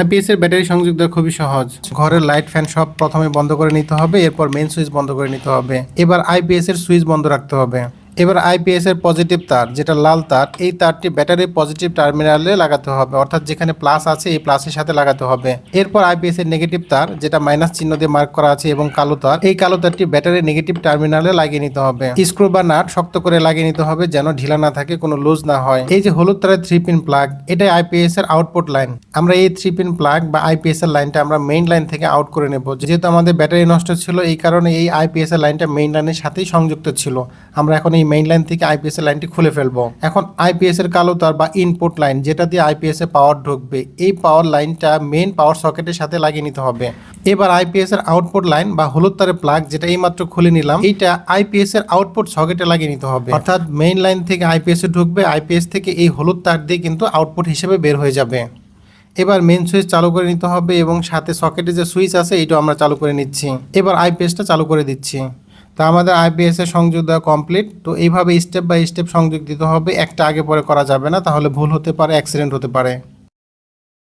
IPS এর battery সংযোগ দেওয়া খুবই সহজ। ঘরের লাইট, ফ্যান সব প্রথমে বন্ধ করে নিতে হবে, এরপর মেন সুইচ বন্ধ করে নিতে হবে। এবার আইপিএস এর সুইচ বন্ধ রাখতে হবে। এবার আইপিএস এর পজিটিভ তার, যেটা লাল তার, এই তারটি ব্যাটারির পজিটিভ টার্মিনালে লাগাতে হবে, অর্থাৎ যেখানে প্লাস আছে, এই প্লাসের সাথে লাগাতে হবে। এরপর আইপিএস এর নেগেটিভ তার, যেটা মাইনাস চিহ্ন দিয়ে মার্ক করা আছে এবং কালো তার, এই কালো তারটি ব্যাটারির নেগেটিভ টার্মিনালে লাগিয়ে নিতে হবে। স্ক্রু বা নাট শক্ত করে লাগিয়ে নিতে হবে যেন ঢিলা না থাকে, কোনো লুজ না হয়। এই যে হলুদ তারের থ্রি পিন প্লাগ এটাই আইপিএস এর আউটপুট লাইন আমরা এই থ্রি পিন প্লাগ বা আইপিএস এর লাইনটা আমরা মেইন লাইন থেকে আউট করে নেব। যেহেতু আমাদের ব্যাটারি নষ্ট ছিল, এই কারণে এই আইপিএস এর লাইনটা মেইন লাইনের সাথেই সংযুক্ত ছিল। আমরা এখন এই মেইন লাইন থেকে আইপিএস এর লাইনটি খুলে ফেলব। এখন আইপিএস এর কালো তার বা ইনপুট লাইন যেটা দিয়ে আইপিএস এর পাওয়ার ঢুকবে, এই পাওয়ার লাইনটা মেইন পাওয়ার সকেটের সাথে লাগিয়ে নিতে হবে। এবার আইপিএস এর আউটপুট লাইন বা হলুদ তারের প্লাগ যেটা এইমাত্র খুলে নিলাম, এইটা আইপিএস এর আউটপুট সকেটে লাগিয়ে নিতে হবে। অর্থাৎ মেইন লাইন থেকে আইপিএস এ ঢুকবে আইপিএস থেকে এই হলুদ তার দিয়ে কিন্তু আউটপুট হিসেবে বের হয়ে যাবে। এবার মেন সুইচ চালু করে নিতে হবে এবং সাথে সকেটে যে সুইচ আছে, এইটাও আমরা চালু করে নিচ্ছি। এবার আইপিএসটা চালু করে দিচ্ছি। তো আমাদের আইপিএস এর সংযোগ দেওয়া কমপ্লিট তো এইভাবে স্টেপ বাই স্টেপ সংযোগ দিতে হবে। একটা আগে পরে করা যাবে না, তাহলে ভুল হতে পারে অ্যাক্সিডেন্ট হতে পারে।